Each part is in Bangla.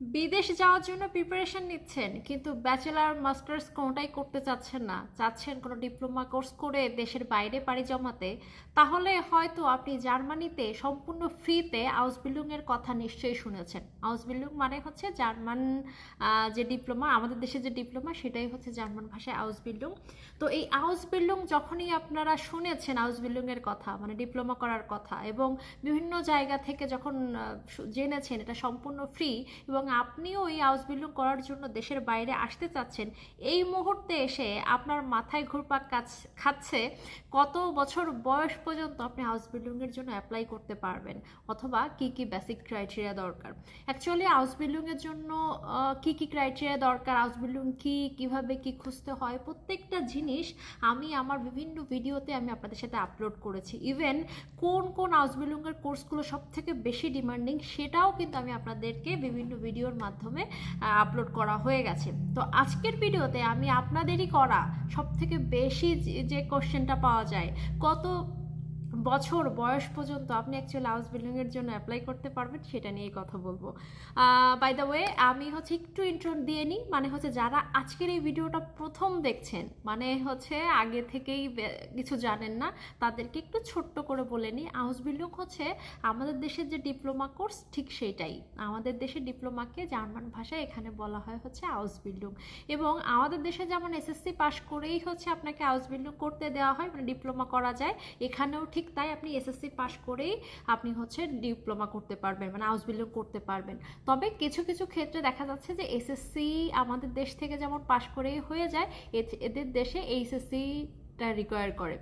বিদেশ যাওয়ার জন্য প্রিপারেশন নিচ্ছেন, কিন্তু ব্যাচেলার মাস্টার্স কোনোটাই করতে চাচ্ছেন না। চাচ্ছেন কোনো ডিপ্লোমা কোর্স করে দেশের বাইরে পাড়ি জমাতে। তাহলে হয়তো আপনি জার্মানিতে সম্পূর্ণ ফ্রিতে আউসবিল্ডিংয়ের কথা নিশ্চয়ই শুনেছেন। আউসবিল্ডিং মানে হচ্ছে জার্মান যে ডিপ্লোমা আমাদের দেশে যে ডিপ্লোমা সেটাই হচ্ছে জার্মান ভাষায় আউসবিল্ডিং তো এই আউসবিল্ডিং যখনই আপনারা শুনেছেন আউসবিল্ডিংয়ের কথা মানে ডিপ্লোমা করার কথা, এবং বিভিন্ন জায়গা থেকে যখন জেনেছেন, এটা সম্পূর্ণ ফ্রি এবং আপনিও এই হাউস বিল্ডিং করার জন্য দেশের বাইরে আসতে চাচ্ছেন, এই মুহূর্তে এসে আপনার মাথায় ঘুরপাক কাছ- খাচ্ছে, কত বছর বয়স পর্যন্ত আপনি হাউস বিল্ডিংয়ের জন্য অ্যাপ্লাই করতে পারবেন অথবা কি কি বেসিক ক্রাইটেরিয়া দরকার? অ্যাকচুয়ালি হাউস বিল্ডিংয়ের জন্য কি কি ক্রাইটেরিয়া দরকার? হাউস বিল্ডিং কি, কীভাবে কি খুঁজতে হয়? প্রত্যেকটা জিনিস আমি আমার বিভিন্ন ভিডিওতে আমি আপনাদের সাথে আপলোড করেছি। ইভেন কোন কোন হাউস বিল্ডিংয়ের কোর্সগুলো সব থেকে বেশি ডিমান্ডিং সেটাও কিন্তু আমি আপনাদেরকে বিভিন্ন ভিডিওর মাধ্যমে আপলোড করা হয়ে গেছে। তো আজকের ভিডিওতে আমি আপনাদেরই করা সব থেকে বেশি যে কোশ্চেনটা পাওয়া যায়, কত বছর বয়স পর্যন্ত আপনি অ্যাকচুয়ালি হাউস বিল্ডিংয়ের জন্য অ্যাপ্লাই করতে পারবেন, সেটা নিয়েই কথা বলব। বাই দ্য ওয়ে আমি হচ্ছে একটু ইন্ট্রো দিয়ে নিই মানে হচ্ছে যারা আজকের এই ভিডিওটা প্রথম দেখছেন মানে হচ্ছে আগে থেকেই কিছু জানেন না, তাদেরকে একটু ছোট্ট করে বলে নিই। হাউস বিল্ডিং হচ্ছে আমাদের দেশের যে ডিপ্লোমা কোর্স ঠিক সেটাই আমাদের দেশের ডিপ্লোমাকে জার্মান ভাষায় এখানে বলা হয় হচ্ছে হাউস বিল্ডিং এবং আমাদের দেশে যেমন এসএসসি পাশ করেই হচ্ছে আপনাকে হাউস বিল্ডিং করতে দেওয়া হয় মানে ডিপ্লোমা করা যায়, এখানেও ঠিক তাই আপনি এসএসসি পাস করেই আপনি হচ্ছে ডিপ্লোমা করতে পারবেন মানে হাউস বিল্ডিং করতে পারবেন। তবে কিছু কিছু ক্ষেত্রে দেখা যাচ্ছে যে এসএসসি আমাদের দেশ থেকে যেমন পাস করেই হয়ে যায় এদের দেশে এইচএসসিটা রিকোয়ার করে।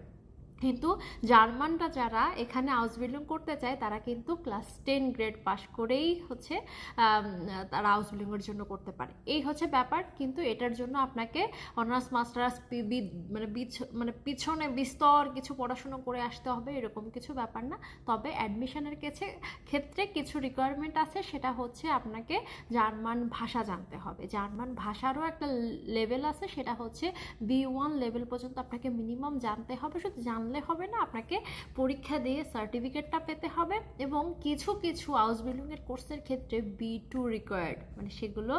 কিন্তু জার্মানরা যারা এখানে হাউস বিল্ডিং করতে চায়, তারা কিন্তু ক্লাস টেন গ্রেড পাস করেই হচ্ছে তারা হাউস বিল্ডিংয়ের জন্য করতে পারে। এই হচ্ছে ব্যাপার, কিন্তু এটার জন্য আপনাকে অনার্স মাস্টার্স মানে মানে পিছনে বিস্তর কিছু পড়াশুনো করে আসতে হবে, এরকম কিছু ব্যাপার না। তবে অ্যাডমিশনের কাছে, ক্ষেত্রে কিছু রিকোয়ারমেন্ট আছে, সেটা হচ্ছে আপনাকে জার্মান ভাষা জানতে হবে। জার্মান ভাষারও একটা লেভেল আছে, সেটা হচ্ছে বি ওয়ান লেভেল পর্যন্ত আপনাকে মিনিমাম জানতে হবে, শুধু জানলে হবে না, আপনাকে পরীক্ষা দিয়ে সার্টিফিকেটটা পেতে হবে এবং কিছু কিছু হাউস বিল্ডিংয়ের কোর্সের ক্ষেত্রে বি টু রিকোয়ার্ড মানে সেগুলো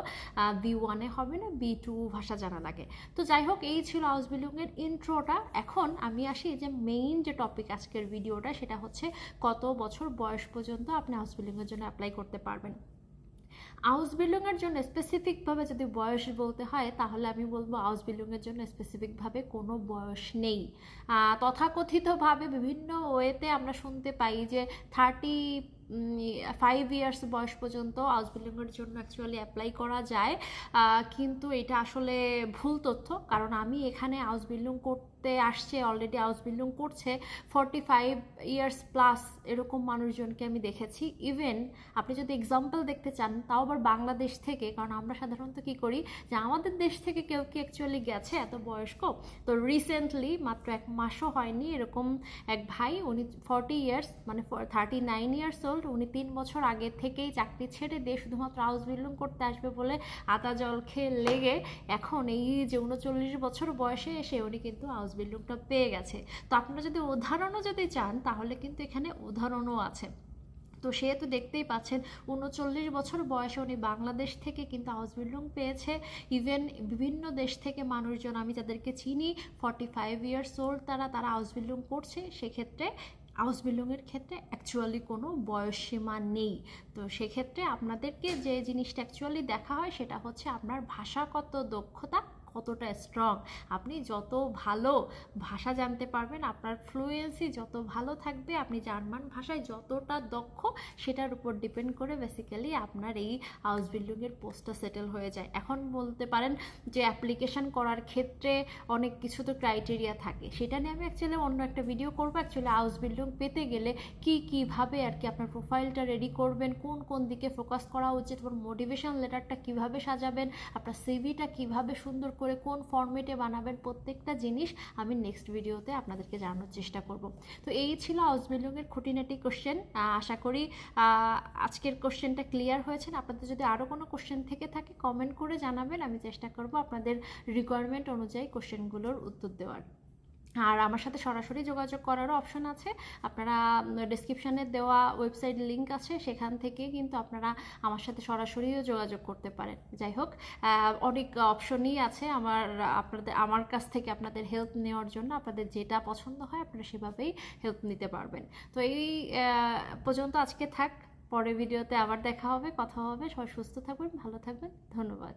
বি ওয়ানে হবে না বি টু ভাষা জানা লাগে। তো যাই হোক, এই ছিল হাউস বিল্ডিংয়ের ইন্ট্রোটা এখন আমি আসি যে মেইন যে টপিক আজকের ভিডিওটা সেটা হচ্ছে কত বছর বয়স পর্যন্ত আপনি হাউস বিল্ডিংয়ের জন্য অ্যাপ্লাই করতে পারবেন। হাউস বিল্ডিংয়ের জন্য স্পেসিফিকভাবে যদি বয়স বলতে হয়, তাহলে আমি বলব হাউস বিল্ডিংয়ের জন্য স্পেসিফিকভাবে কোনো বয়স নেই। তথাকথিতভাবে বিভিন্ন ওয়েতে আমরা শুনতে পাই যে থার্টি ফাইভ ইয়ার্স বয়স পর্যন্ত হাউস বিল্ডিংয়ের জন্য অ্যাকচুয়ালি অ্যাপ্লাই করা যায়। কিন্তু এটা আসলে ভুল তথ্য, কারণ আমি এখানে হাউস বিল্ডিং করতে আসছে অলরেডি হাউস বিল্ডিং করছে। ফর্টি ফাইভ ইয়ার্স প্লাস এরকম মানুষজনকে আমি দেখেছি। ইভেন আপনি যদি এক্সাম্পল দেখতে চান, তাও আবার বাংলাদেশ থেকে, কারণ আমরা সাধারণত কি করি যে আমাদের দেশ থেকে কেউ কি অ্যাকচুয়ালি গেছে, এত বয়স্ক? তো রিসেন্টলি মাত্র এক মাসও হয়নি এরকম এক ভাই, উনি ফর্টি ইয়ার্স মানে থার্টি নাইন ইয়ার্স ওল্ড উনি তিন বছর আগে থেকেই চাকরি ছেড়ে দিয়ে শুধুমাত্র হাউস বিল্ডিং করতে আসবে বলে আতা জল খেয়ে লেগে এখন এই যে উনচল্লিশ বছর বয়সে এসে উনি কিন্তু হাউস বিল্ডিংটা পেয়ে গেছে। তো আপনারা যদি উদাহরণও যদি চান, তাহলে কিন্তু এখানে উদাহরণও আছে। তো সে তো দেখতেই পাচ্ছেন, উনচল্লিশ বছর বয়সে উনি বাংলাদেশ থেকে কিন্তু হাউস বিল্ডিং পেয়েছে। ইভেন বিভিন্ন দেশ থেকে মানুষজন, আমি যাদেরকে চিনি ফর্টি ফাইভ ইয়ার্স ওল্ড তারা তারা হাউস বিল্ডিং করছে। সেক্ষেত্রে হাউস বিল্ডিংয়ের ক্ষেত্রে অ্যাকচুয়ালি কোনো বয়স সীমা নেই। তো সেক্ষেত্রে আপনাদেরকে যে জিনিসটা অ্যাকচুয়ালি দেখা হয়, সেটা হচ্ছে আপনার ভাষাগত দক্ষতা কতটা স্ট্রং আপনি যত ভালো ভাষা জানতে পারবেন, আপনার ফ্লুয়েন্সি যত ভালো থাকবে, আপনি জার্মান ভাষায় যতটা দক্ষ, সেটার উপর ডিপেন্ড করে বেসিক্যালি আপনার এই হাউস বিল্ডিংয়ের পোস্টটা সেটেল হয়ে যায়। এখন বলতে পারেন যে অ্যাপ্লিকেশন করার ক্ষেত্রে অনেক কিছু তো ক্রাইটেরিয়া থাকে। সেটা নিয়ে আমি অ্যাকচুয়ালি অন্য একটা ভিডিও করব। অ্যাকচুয়ালি হাউস বিল্ডিং পেতে গেলে কি, কীভাবে আর কি আপনার প্রোফাইলটা রেডি করবেন, কোন কোন দিকে ফোকাস করা উচিত আপনার মোটিভেশন লেটারটা কীভাবে সাজাবেন, আপনার সিভিটা কীভাবে সুন্দর করে কোন ফর্মেটে বানাবেন প্রত্যেকটা জিনিস আমি নেক্সট ভিডিওতে আপনাদেরকে জানানোর চেষ্টা করব। তো এই ছিল হাউস খুঁটিনাটি কোশ্চেন আশা করি আজকের কোশ্চেনটা ক্লিয়ার হয়েছে। আপনাদের যদি আরও কোনো কোশ্চেন থেকে থাকে কমেন্ট করে জানাবেন। আমি চেষ্টা করব আপনাদের রিকোয়ারমেন্ট অনুযায়ী কোশ্চেনগুলোর উত্তর দেওয়ার। আর আমার সাথে সরাসরি যোগাযোগ করারও অপশন আছে। আপনারা ডিসক্রিপশানে দেওয়া ওয়েবসাইট লিঙ্ক আছে, সেখান থেকে কিন্তু আপনারা আমার সাথে সরাসরিও যোগাযোগ করতে পারেন। যাই হোক অনেক অপশনই আছে আমার, আপনাদের, আমার কাছ থেকে আপনাদের হেল্প নেওয়ার জন্য। আপনাদের যেটা পছন্দ হয়, আপনারা সেভাবেই হেল্প নিতে পারবেন। তো এই পর্যন্ত আজকে থাক। পরের ভিডিওতে আবার দেখা হবে, কথা হবে। সবাই সুস্থ থাকবেন ভালো থাকবেন ধন্যবাদ।